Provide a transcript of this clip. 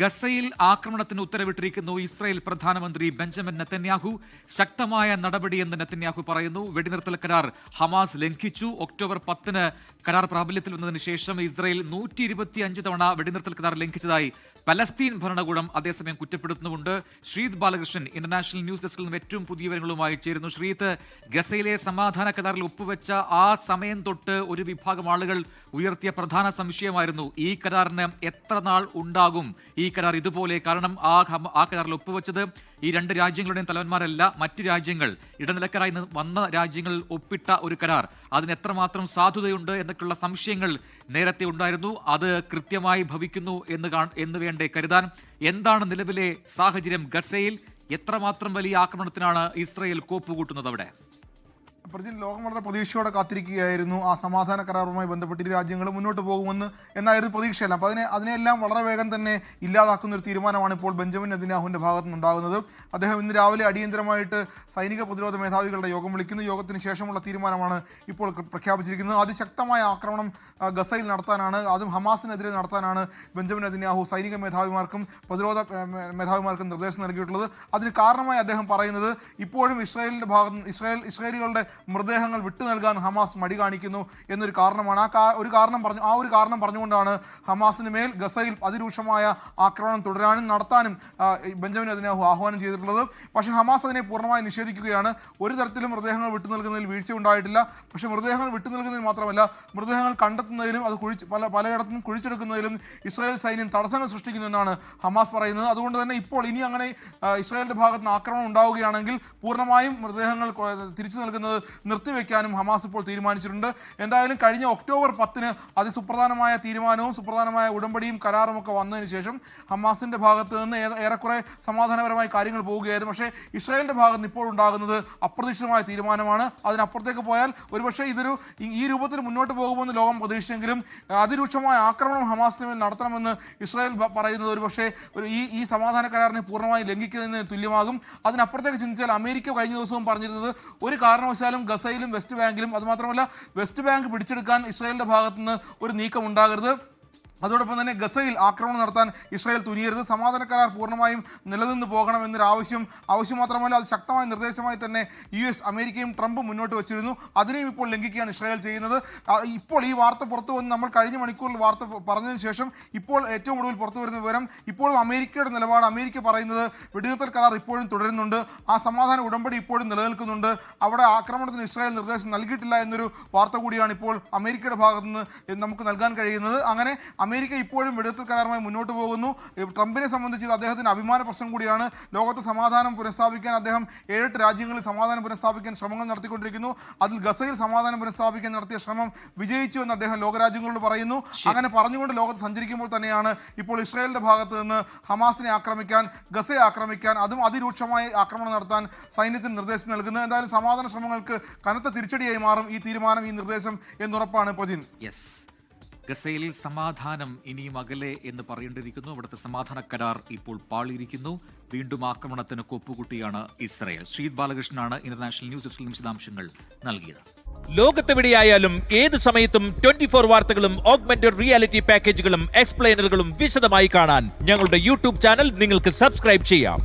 ഗസയിൽ ആക്രമണത്തിന് ഉത്തരവിട്ടിരിക്കുന്നു ഇസ്രായേൽ പ്രധാനമന്ത്രി ബെഞ്ചമിൻ നെത്തന്യാഹു ശക്തമായ നടപടിയെന്ന് നെത്തന്യാഹു പറയുന്നു. വെടിനിർത്തൽ കരാർ ഹമാസ് ലംഘിച്ചു. ഒക്ടോബർ പത്തിന് കരാർ പ്രാബല്യത്തിൽ വന്നതിന് ശേഷം ഇസ്രായേൽ നൂറ്റി ഇരുപത്തിയഞ്ച് തവണ വെടിനിർത്തൽ കരാർ ലംഘിച്ചതായി പലസ്തീൻ ഭരണകൂടം അതേസമയം കുറ്റപ്പെടുത്തുന്നുണ്ട് ശ്രീത് ബാലകൃഷ്ണൻ ഇന്റർനാഷണൽ ന്യൂസ് ഡെസ്കിൽ നിന്നും ഏറ്റവും പുതിയ വിവരങ്ങളുമായി ചേരുന്നു. ശ്രീത് ഗസയിലെ സമാധാന കരാറിൽ ഒപ്പുവെച്ച ആ സമയം തൊട്ട് ഒരു വിഭാഗം ആളുകൾ ഉയർത്തിയ പ്രധാന സംശയമായിരുന്നു ഈ കരാറിന് എത്ര നാൾ ഉണ്ടാകും ഈ കരാർ ഇതുപോലെ കാരണം ആ ആ കരാറിൽ ഒപ്പുവെച്ചത് ഈ രണ്ട് രാജ്യങ്ങളുടെയും തലവന്മാരല്ല മറ്റ് രാജ്യങ്ങൾ ഇടനിലക്കാരായി വന്ന രാജ്യങ്ങൾ ഒപ്പിട്ട ഒരു കരാർ. അതിന് എത്രമാത്രം സാധുതയുണ്ട് എന്നൊക്കെയുള്ള സംശയങ്ങൾ നേരത്തെ ഉണ്ടായിരുന്നു. അത് കൃത്യമായി ഭവിക്കുന്നു എന്ന് എന്ന് വേണ്ടേ കരുതാൻ. എന്താണ് നിലവിലെ സാഹചര്യം ഗസയിൽ? എത്രമാത്രം വലിയ ആക്രമണത്തിനാണ് ഇസ്രയേൽ കോപ്പുകൂട്ടുന്നത് അവിടെ? പ്രജിൻ ലോകം വളരെ പ്രതീക്ഷയോടെ കാത്തിരിക്കുകയായിരുന്നു. ആ സമാധാന കരാറുമായി ബന്ധപ്പെട്ട് ഇരു രാജ്യങ്ങൾ മുന്നോട്ട് പോകുമെന്ന് എന്നായിരുന്നു പ്രതീക്ഷയല്ല. അപ്പോൾ അതിനെ അതിനെല്ലാം വളരെ വേഗം തന്നെ ഇല്ലാതാക്കുന്ന ഒരു തീരുമാനമാണ് ഇപ്പോൾ ബെഞ്ചമിൻ നെതിനാഹുവിന്റെ ഭാഗത്തു നിന്നുണ്ടാകുന്നത് അദ്ദേഹം ഇന്ന് രാവിലെ അടിയന്തരമായിട്ട് സൈനിക പ്രതിരോധ മേധാവികളുടെ യോഗം വിളിക്കുന്നു. യോഗത്തിന് ശേഷമുള്ള തീരുമാനമാണ് ഇപ്പോൾ പ്ര- പ്രഖ്യാപിച്ചിരിക്കുന്നത്. അതിശക്തമായ ആക്രമണം ഗസയിൽ നടത്താനാണ് അതും ഹമാസിനെതിരെ നടത്താനാണ് ബെഞ്ചമിൻ നെതിനാഹു സൈനിക മേധാവിമാർക്കും പ്രതിരോധ മേധാവിമാർക്കും നിർദ്ദേശം നൽകിയിട്ടുള്ളത്. അതിന് കാരണമായി അദ്ദേഹം പറയുന്നത് ഇപ്പോഴും ഇസ്രായേലിന്റെ ഭാഗത്ത് ഇസ്രായേൽ ഇസ്രായേലികളുടെ മൃതദേഹങ്ങൾ വിട്ടു നൽകാൻ ഹമാസ് മടി കാണിക്കുന്നു എന്നൊരു കാരണമാണ്. ആ ഒരു കാരണം പറഞ്ഞു ആ ഒരു കാരണം പറഞ്ഞുകൊണ്ടാണ് ഹമാസിന് മേൽ ഗസയിൽ അതിരൂക്ഷമായ ആക്രമണം തുടരാനും നടത്താനും ബെഞ്ചമിൻ അതിനാഹു ആഹ്വാനം ചെയ്തിട്ടുള്ളത്. പക്ഷേ ഹമാസ് അതിനെ പൂർണമായി നിഷേധിക്കുകയാണ്. ഒരു തരത്തിലും മൃതദേഹങ്ങൾ വിട്ടു നൽകുന്നതിൽ വീഴ്ച ഉണ്ടായിട്ടില്ല. പക്ഷേ മൃതദേഹങ്ങൾ വിട്ടു നൽകുന്നതിൽ മാത്രമല്ല മൃതദേഹങ്ങൾ കണ്ടെത്തുന്നതിലും അത് കുഴിച്ച് പല പലയിടത്തും കുഴിച്ചെടുക്കുന്നതിലും ഇസ്രായേൽ സൈന്യം തടസ്സങ്ങൾ സൃഷ്ടിക്കുന്നു എന്നാണ് ഹമാസ് പറയുന്നത്. അതുകൊണ്ട് തന്നെ ഇപ്പോൾ ഇനി അങ്ങനെ ഇസ്രായേലിന്റെ ഭാഗത്ത് നിന്ന് ആക്രമണം ഉണ്ടാവുകയാണെങ്കിൽ പൂർണമായും മൃതദേഹങ്ങൾ തിരിച്ചു നൽകുന്നത് നിർത്തിവെക്കാനും ഹമാസ് ഇപ്പോൾ തീരുമാനിച്ചിട്ടുണ്ട്. എന്തായാലും കഴിഞ്ഞ ഒക്ടോബർ പത്തിന് അതിസുപ്രധാനമായ തീരുമാനവും സുപ്രധാനമായ ഉടമ്പടിയും കരാറും ഒക്കെ വന്നതിന് ശേഷം ഹമാസിന്റെ ഭാഗത്ത് നിന്ന് ഏറെ- ഏറെക്കുറെ സമാധാനപരമായ കാര്യങ്ങൾ പോവുകയായിരുന്നു. പക്ഷേ ഇസ്രായേലിന്റെ ഭാഗത്ത് നിന്ന് ഇപ്പോൾ ഉണ്ടാകുന്നത് അപ്രതീക്ഷിതമായ തീരുമാനമാണ്. അതിനപ്പുറത്തേക്ക് പോയാൽ ഒരുപക്ഷെ ഇതൊരു ഈ- രൂപത്തിൽ മുന്നോട്ട് പോകുമെന്ന് ലോകം പ്രതീക്ഷിച്ചെങ്കിലും അതിരൂക്ഷമായ ആക്രമണം ഹമാസിന് മേൽ നടത്തണമെന്ന് ഇസ്രായേൽ പറയുന്നത് ഒരുപക്ഷെ ഒരു ഈ ഈ സമാധാന കരാറിനെ പൂർണമായി ലംഘിക്കുന്നതിന് തുല്യമാകും. അതിനപ്പുറത്തേക്ക് ചിന്തിച്ചാൽ അമേരിക്ക കഴിഞ്ഞ ദിവസവും പറഞ്ഞിരുന്നത് ഒരു കാരണവശാലും ഗസയിലും വെസ്റ്റ് ബാങ്കിലും അതുമാത്രമല്ല വെസ്റ്റ് ബാങ്ക് പിടിച്ചെടുക്കാൻ ഇസ്രായേലിന്റെ ഭാഗത്തുനിന്ന് ഒരു നീക്കം ഉണ്ടാകരുത് അതോടൊപ്പം തന്നെ ഗസയിൽ ആക്രമണം നടത്താൻ ഇസ്രായേൽ തുനിയരുത്. സമാധാന കരാർ പൂർണമായും നിലനിന്ന് പോകണം എന്നൊരു ആവശ്യം ആവശ്യം മാത്രമല്ല അത് ശക്തമായ നിർദ്ദേശമായി തന്നെ യു എസ് അമേരിക്കയും ട്രംപും മുന്നോട്ട് വെച്ചിരുന്നു. അതിനെയും ഇപ്പോൾ ലംഘിക്കുകയാണ് ഇസ്രായേൽ ചെയ്യുന്നത്. ഇപ്പോൾ ഈ വാർത്ത പുറത്തു വന്ന് നമ്മൾ കഴിഞ്ഞ മണിക്കൂറിൽ വാർത്ത പറഞ്ഞതിന് ശേഷം ഇപ്പോൾ ഏറ്റവും ഒടുവിൽ പുറത്തു വരുന്ന വിവരം ഇപ്പോഴും അമേരിക്കയുടെ നിലപാട്. അമേരിക്ക പറയുന്നത് വെടിനിർത്തൽ കരാർ ഇപ്പോഴും തുടരുന്നുണ്ട്. ആ സമാധാന ഉടമ്പടി ഇപ്പോഴും നിലനിൽക്കുന്നുണ്ട്. അവിടെ ആക്രമണത്തിന് ഇസ്രായേൽ നിർദ്ദേശം നൽകിയിട്ടില്ല എന്നൊരു വാർത്ത കൂടിയാണ് ഇപ്പോൾ അമേരിക്കയുടെ ഭാഗത്തുനിന്ന് നമുക്ക് നൽകാൻ കഴിയുന്നത്. അങ്ങനെ അമേരിക്ക ഇപ്പോഴും വെടിനിർത്തൽ കരാറുമായി മുന്നോട്ട് പോകുന്നു. ട്രംപിനെ സംബന്ധിച്ച് ഇത് അദ്ദേഹത്തിന് അഭിമാന പ്രശ്നം കൂടിയാണ്. ലോകത്ത് സമാധാനം പുനഃസ്ഥാപിക്കാൻ അദ്ദേഹം ഏഴെട്ട് രാജ്യങ്ങളിൽ സമാധാനം പുനഃസ്ഥാപിക്കാൻ ശ്രമങ്ങൾ നടത്തിക്കൊണ്ടിരിക്കുന്നു. അതിൽ ഗസയിൽ സമാധാനം പുനഃസ്ഥാപിക്കാൻ നടത്തിയ ശ്രമം വിജയിച്ചു എന്ന് അദ്ദേഹം ലോകരാജ്യങ്ങളോട് പറയുന്നു. അങ്ങനെ പറഞ്ഞുകൊണ്ട് ലോകത്ത് സഞ്ചരിക്കുമ്പോൾ തന്നെയാണ് ഇപ്പോൾ ഇസ്രായേലിന്റെ ഭാഗത്ത് നിന്ന് ഹമാസിനെ ആക്രമിക്കാൻ ഗസയെ ആക്രമിക്കാൻ അതും അതിരൂക്ഷമായി ആക്രമണം നടത്താൻ സൈന്യത്തിന് നിർദ്ദേശം നൽകുന്നത്. എന്തായാലും സമാധാന ശ്രമങ്ങൾക്ക് കനത്ത തിരിച്ചടിയായി മാറും ഈ തീരുമാനം ഈ നിർദ്ദേശം എന്നുറപ്പാണ് പൊജിൻ യെസ്. ഗസയിൽ സമാധാനം ഇനിയും അകലെ എന്ന് പറയേണ്ടിയിരിക്കുന്നു. അവിടുത്തെ സമാധാന കരാർ ഇപ്പോൾ പാളിയിരിക്കുന്നു. വീണ്ടും ആക്രമണത്തിന് കൊപ്പുകുട്ടിയാണ് ഇസ്രയേൽ. ശ്രീത് ബാലകൃഷ്ണനാണ് ഇന്റർനാഷണൽ ന്യൂസ് ഡെസ്കിൽ വിശദാംശങ്ങൾ നൽകിയത്. ലോകത്തെവിടെയായാലും ഏത് സമയത്തും ട്വന്റി ഫോർ വാർത്തകളും ഓഗ്മെന്റഡ് റിയാലിറ്റി പാക്കേജുകളും എക്സ്പ്ലെയിനറുകളും വിശദമായി കാണാൻ ഞങ്ങളുടെ യൂട്യൂബ് ചാനൽ നിങ്ങൾക്ക് സബ്സ്ക്രൈബ് ചെയ്യാം.